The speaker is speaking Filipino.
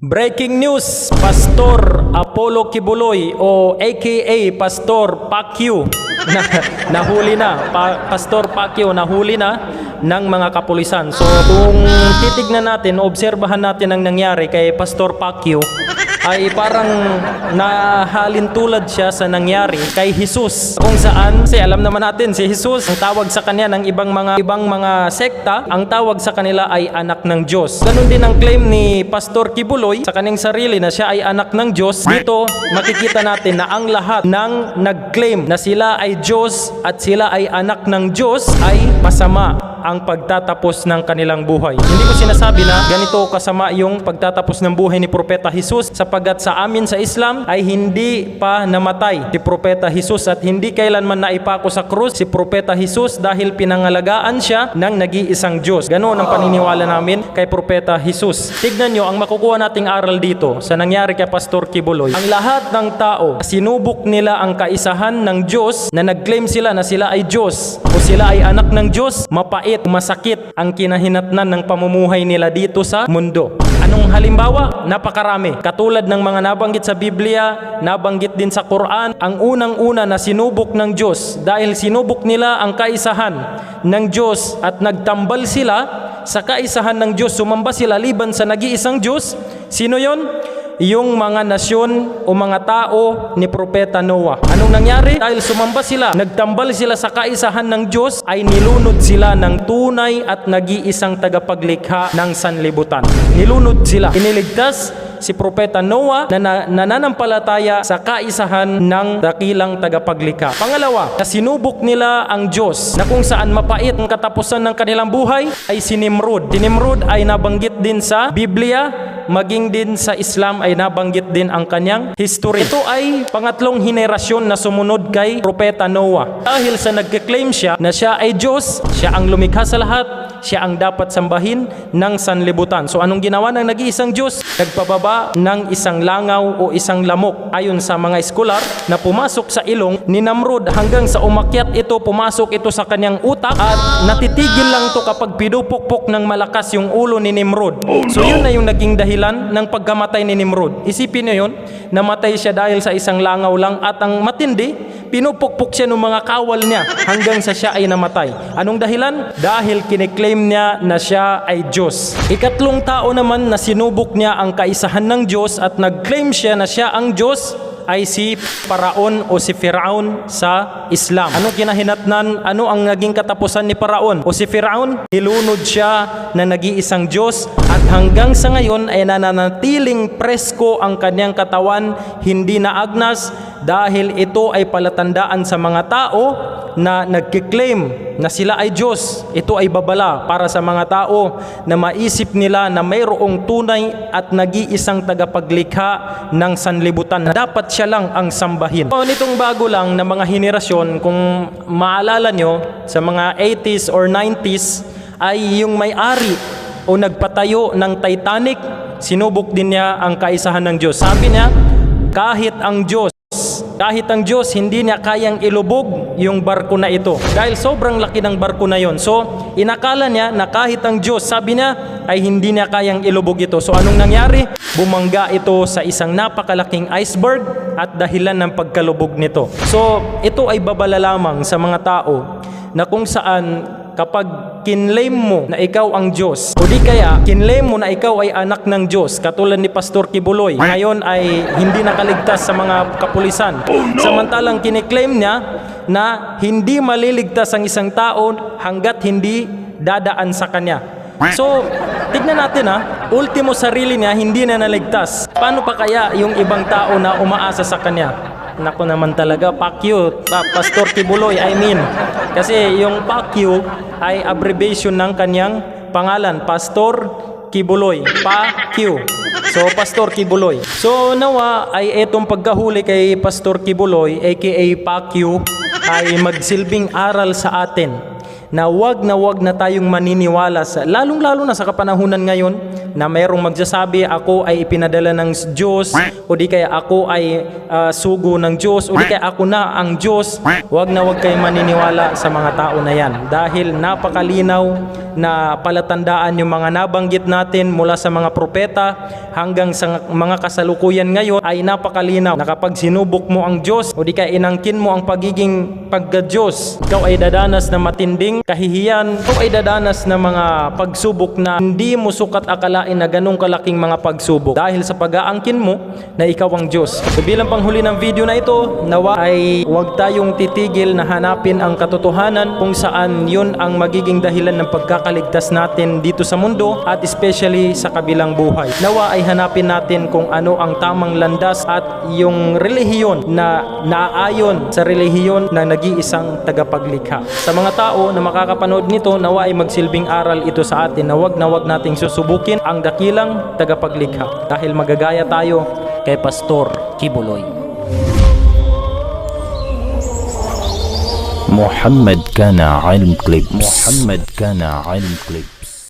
Breaking news, Pastor Apollo Kibuloy o aka Pastor Pacquiao na, nahuli na. Pa, Pastor Pacquiao nahuli na ng mga kapulisan. So kung titignan natin, obserbahan natin ang nangyari kay Pastor Pacquiao ay parang nahalin tulad siya sa nangyari kay Jesus. Kung saan kasi alam naman natin si Jesus ang tawag sa kanya ng ibang mga ibang mga sekta ang tawag sa kanila ay anak ng Diyos. Ganun din ang claim ni Pastor Kibuloy sa kanyang sarili na siya ay anak ng Diyos. Dito makikita natin na ang lahat ng nag-claim na sila ay Diyos at sila ay anak ng Diyos ay masama ang pagtatapos ng kanilang buhay. Hindi ko sinasabi na ganito kasama yung pagtatapos ng buhay ni Propeta Jesus sapagat sa amin sa Islam ay hindi pa namatay si Propeta Jesus at hindi kailanman naipako sa krus si Propeta Jesus dahil pinangalagaan siya ng nag-iisang Diyos. Ganoon ang paniniwala namin kay Propeta Jesus. Tignan nyo ang makukuha nating aral dito sa nangyari kay Pastor Kibuloy. Ang lahat ng tao, sinubok nila ang kaisahan ng Diyos na nag-claim sila na sila ay Diyos sila ay anak ng Diyos, mapait, masakit ang kinahinatnan ng pamumuhay nila dito sa mundo. Anong halimbawa? Napakarami. Katulad ng mga nabanggit sa Biblia, nabanggit din sa Quran, ang unang-una na sinubok ng Diyos dahil sinubok nila ang kaisahan ng Diyos at nagtambal sila sa kaisahan ng Diyos, sumamba sila liban sa nag-iisang Diyos. Sino yon? yung mga nasyon o mga tao ni Propeta Noah. Anong nangyari? Dahil sumamba sila, nagtambal sila sa kaisahan ng Diyos, ay nilunod sila ng tunay at nag-iisang tagapaglikha ng sanlibutan. Nilunod sila. Iniligtas si Propeta Noah na, na nananampalataya sa kaisahan ng dakilang tagapaglikha. Pangalawa, na sinubok nila ang Diyos na kung saan mapait ang katapusan ng kanilang buhay ay si Nimrod. Si Nimrod ay nabanggit din sa Biblia maging din sa Islam ay nabanggit din ang kanyang history. Ito ay pangatlong henerasyon na sumunod kay Propeta Noah. Dahil sa nagke-claim siya na siya ay Diyos, siya ang lumikha sa lahat, siya ang dapat sambahin ng sanlibutan. So anong ginawa ng nag-iisang Diyos? Nagpababa ng isang langaw o isang lamok ayon sa mga eskolar na pumasok sa ilong ni Namrod hanggang sa umakyat ito, pumasok ito sa kanyang utak at natitigil lang to kapag pinupukpok ng malakas yung ulo ni Nimrod. So yun na yung naging dahilan ng pagkamatay ni Nimrod. Isipin niyo yun, namatay siya dahil sa isang langaw lang at ang matindi, pinupukpok siya ng mga kawal niya hanggang sa siya ay namatay. Anong dahilan? Dahil kiniklaim niya na siya ay Diyos. Ikatlong tao naman na sinubok niya ang kaisahan ng Diyos at nag-claim siya na siya ang Diyos ay si Paraon o si Firaun sa Islam. Ano kinahinatnan? Ano ang naging katapusan ni Paraon o si Firaun? Nilunod siya na nag-iisang Diyos at hanggang sa ngayon ay nananatiling presko ang kanyang katawan, hindi na agnas dahil ito ay palatandaan sa mga tao na nagkiklaim na sila ay Diyos. Ito ay babala para sa mga tao na maisip nila na mayroong tunay at nag-iisang tagapaglikha ng sanlibutan na dapat siya lang ang sambahin. So, nitong bago lang na mga henerasyon, kung maalala nyo, sa mga 80s or 90s, ay yung may-ari o nagpatayo ng Titanic, sinubok din niya ang kaisahan ng Diyos. Sabi niya, kahit ang Diyos kahit ang Diyos hindi niya kayang ilubog yung barko na ito dahil sobrang laki ng barko na yon. So, inakala niya na kahit ang Diyos, sabi niya, ay hindi niya kayang ilubog ito. So, anong nangyari? Bumangga ito sa isang napakalaking iceberg at dahilan ng pagkalubog nito. So, ito ay babala lamang sa mga tao na kung saan kapag kinlaim mo na ikaw ang Diyos o di kaya kinlaim mo na ikaw ay anak ng Diyos katulad ni Pastor Kibuloy ngayon ay hindi nakaligtas sa mga kapulisan samantalang kiniklaim niya na hindi maliligtas ang isang tao hanggat hindi dadaan sa kanya So, tignan natin ha, ultimo sarili niya hindi na naligtas. Paano pa kaya yung ibang tao na umaasa sa kanya? Nako naman talaga, Pacquiao, pa, Pastor Kibuloy, I mean. Kasi yung Pacquiao ay abbreviation ng kanyang pangalan, Pastor Kibuloy, Pacquiao. So, Pastor Kibuloy. So, nawa ay etong pagkahuli kay Pastor Kibuloy, aka Pacquiao, ay magsilbing aral sa atin na wag na wag na tayong maniniwala sa lalong-lalo na sa kapanahunan ngayon na mayroong magsasabi ako ay ipinadala ng Diyos o di kaya ako ay ah, sugo ng Diyos o di kaya ako na ang Diyos, wag na wag kayong maniniwala sa mga tao na yan dahil napakalinaw na palatandaan yung mga nabanggit natin mula sa mga propeta hanggang sa mga kasalukuyan ngayon ay napakalinaw. Na kapag sinubok mo ang Diyos o di kaya inangkin mo ang pagiging pagka-Diyos, ikaw ay dadanas na matinding kahihiyan, ikaw ay dadanas na mga pagsubok na hindi mo sukat akalain na ganong kalaking mga pagsubok dahil sa pag-aangkin mo na ikaw ang Diyos. So bilang panghuli ng video na ito, nawa ay huwag tayong titigil na hanapin ang katotohanan kung saan yun ang magiging dahilan ng pagkakaligtas natin dito sa mundo at especially sa kabilang buhay. Nawa ay hanapin natin kung ano ang tamang landas at yung relihiyon na naaayon sa relihiyon ng nag-iisang tagapaglikha. Sa mga tao na makakapanood nito, nawa ay magsilbing aral ito sa atin na wag na wag nating susubukin ang dakilang tagapaglikha dahil magagaya tayo kay Pastor Kibuloy. Muhammad Kana Ilm Clips Muhammad Kana Ilm Clips